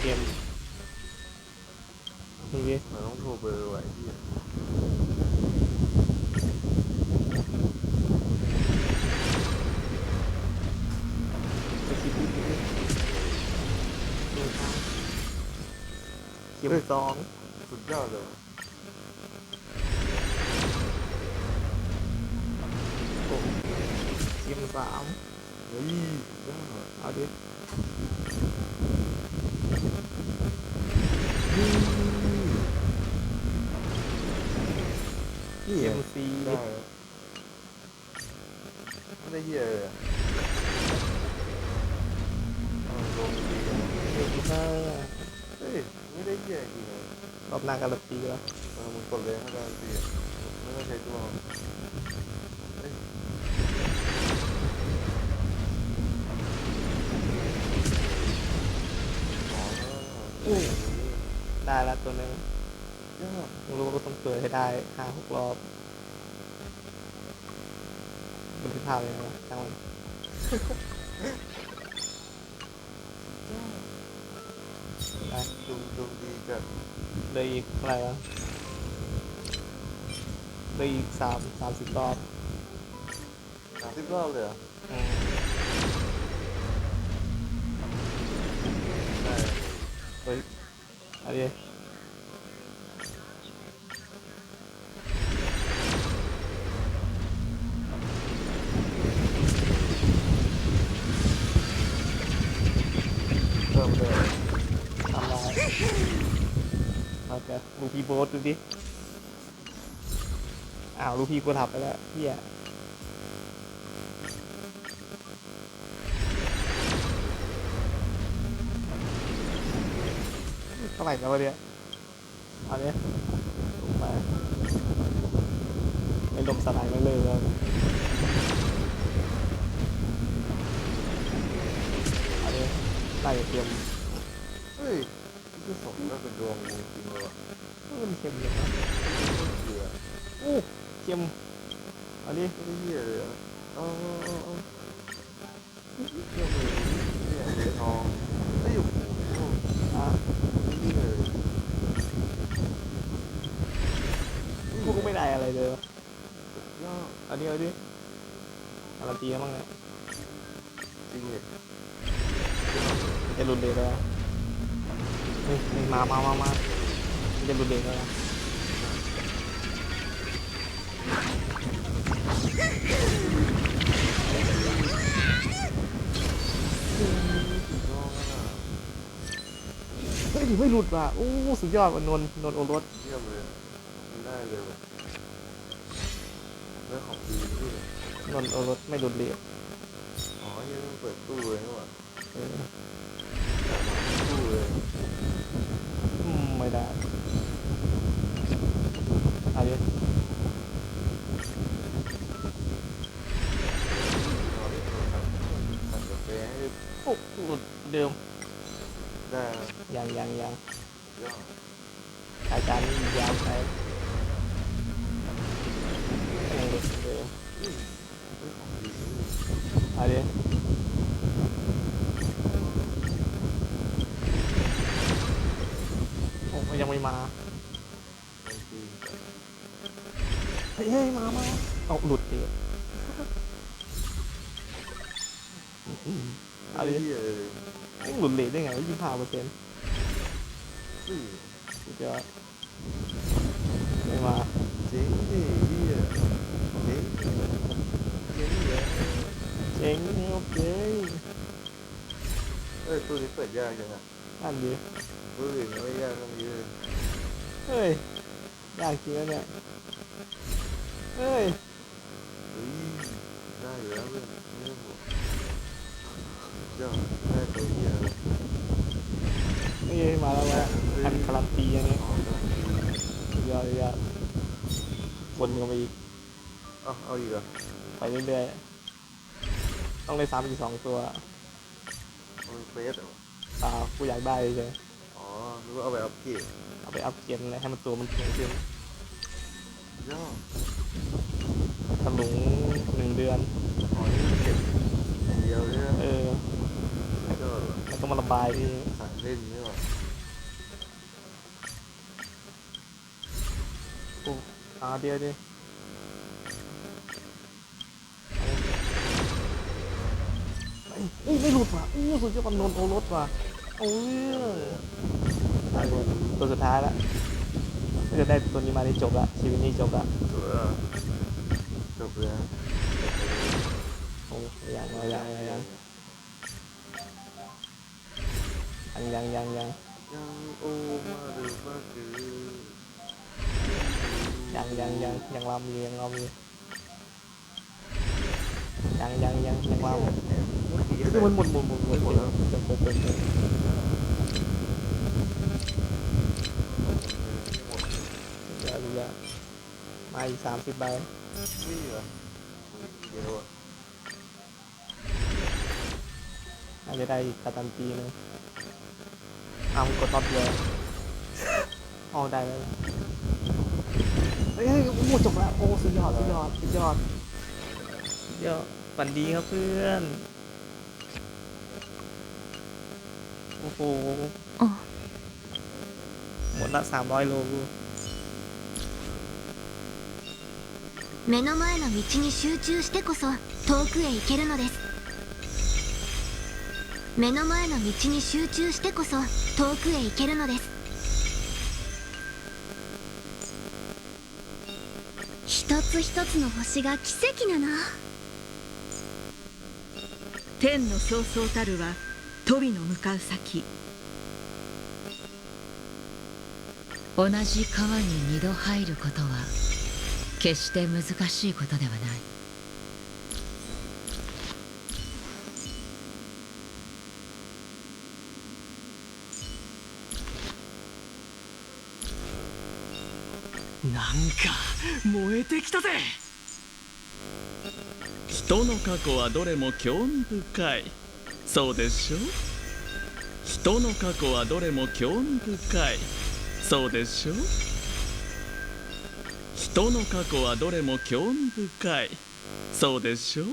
เกมนี่ดิมันต้องโทรเบอร์ไว้ที่เกมสองสุดยอดเลย สามเฮ้ยสุดยอดเอาดิเกมซีได้ไม่ได้เหี้ยเลยอะเอาลงดีอะเกมห้าเฮ้ยไม่ได้เหี้ยจริงเลยรอบหน้าการันตีแล้วเออมึงกดเลยให้ได้ดีไม่ต้องใช้ตัว อุ้ยได้แล้วตัวหนึ่งยอดมึงรู้ว่าต้องเกิดให้ได้ห้าหกรอบบันทึกภาพเลยนะจังมันไปดูดูดีจัดเหลยอีกเท่าไหร่วะเหลยอีกสามสามสิบรอบสามสิบรอบเลยเหรอ เฮ้ยเอะไรเริ่มเลยทำได้โอเคลูกพี่โบ๊ทดูดิ อ้าวลูกพี่กูทับไปแล้วเฮีย เท่าไหร่แล้ววะเนี่ยเอาเนี้ยลงไปไม่ลมสลายไม่เลยแล้วเอาเนี้ยไล่เทียมเฮ้ยที่สมก็เป็นดวงจริงๆเลยว่ะมันเค็มเลยนะเหี้ยอู้เค็มเอาดิไม่ได้เหี้ยเลยอะเอาเอาเอาเอาเหี้ยเลยเนี่ยเหรียญทองไม่อยู่โอ้โห อะ ไม่เหี้ยเลย พวกก็ไม่ได้อะไรเลยวะ ย อดเอาดิเอาดิการันตีแล้วมั้งเนี่ยจริงเลยจะหลุดเลยแล้วเฮ้ยเฮ้ยมามามามามันจะหลุดเลยแล้วนะสุดยอดอะเฮ้ยไม่หลุดว่ะโอ้สุดยอดว่ะนนท์นนท์โอรสเยี่ยมเลยไม่ได้เลยว่ะ เรื่องของดีด้วยนนท์โอรสไม่หลุดเลยอ๋อยังเปิดตู้เลยนี่หว่าเออตู้เลยอืมไม่ได้เอาดิสั่งกาแฟให้โอ้หลุดเดิมได้ยังยังยังยอด อาจารย์นี่ยาวไป เดิมเรื่อาดิโอ้ยังไม่มาเฮ้ยยมามาเอาหลุดเดียวเอาดิเหี้ยเลยไม่หลุดเลทได้ไงยี่สิบห้าเปอร์เซ็นต์สุดยอดไม่มาเจ๊งดิเหี้ยเจ๊งเจ๊งเลย เจ๋งโอเคเอ้ยตู้นี้เปิดยากจังอะนั่นดิตู้อื่นไม่ยากเท่านี้เลยเฮ้ยยากจริงนะเนี่ยเฮ้ยเฮ้ยได้อยู่แล้วเพื่อนไม่ต้องห่วงยอดได้ตัวเหี้ยแล้วเฮ้ยมาแล้วมาอันการันตีอันนี้อ๋อได้สุดยอดสุดยอดวนกันไปอีกเอาเอาอีกเหรอไปเรื่อยๆ ต้องเลยซ้ำอีกสองตัวมันเฟสอ่ากูอยากได้เลยอ๋อหรือว่าเอาไปอัพเกรดเอาไปอัพเกรดเลยให้มันตัวมันเก่งขึ้นย่อทำหลุงหนึ่งเดือน อ๋อยเก็บเดียวเนี่ยเออแล้วก็มาระบายที่สายเล่นนี่หว่ากูหาเดียวดิ อุ้ยไม่หลุดว่ะอุ้ยสุดยอดนนโอรสว่ะโอ้ยตายบนตัวสุดท้ายละถ้าเกิดได้ตัวนี้มาได้จบละชีวิตนี้จบละจบแล้วโอ้ยยังยังยังยังยังยังยังโอมาหรือมาคือยังยังยังยังลำอยู่ยังลำอยู่ยังยังยังยังลำ คือมันหมดหมดหมดหมดหมดแล้วจบจบจบจบเดี๋ยวเดี๋ยวมาอีกสามสิบใบนี่เหรอเดี๋ยวอะน่าจะได้อีกการันตีหนึงอ้าวมึงกดรอบเดียวเอาได้แล้วเฮ้ยเฮ้ยโอ้โหจบแล้วโอ้สุดยอดสุดยอดสุดยอดสุดยอดฝันดีครับเพื่อน โอ้โห お หมดละสามร้อยโลกู 目の前の道に集中してこそ遠くへ行けるのです目の前の道に集中してこそ遠くへ行けるのです一つ一つの星が奇跡なの天のそうそうたるは 飛びの向かう先。同じ川に二度入ることは決して難しいことではない。なんか燃えてきたぜ。人の過去はどれも興味深いそうでしょ？人の過去はどれも興味深い。そうでしょ？人の過去はどれも興味深い。そうでしょ？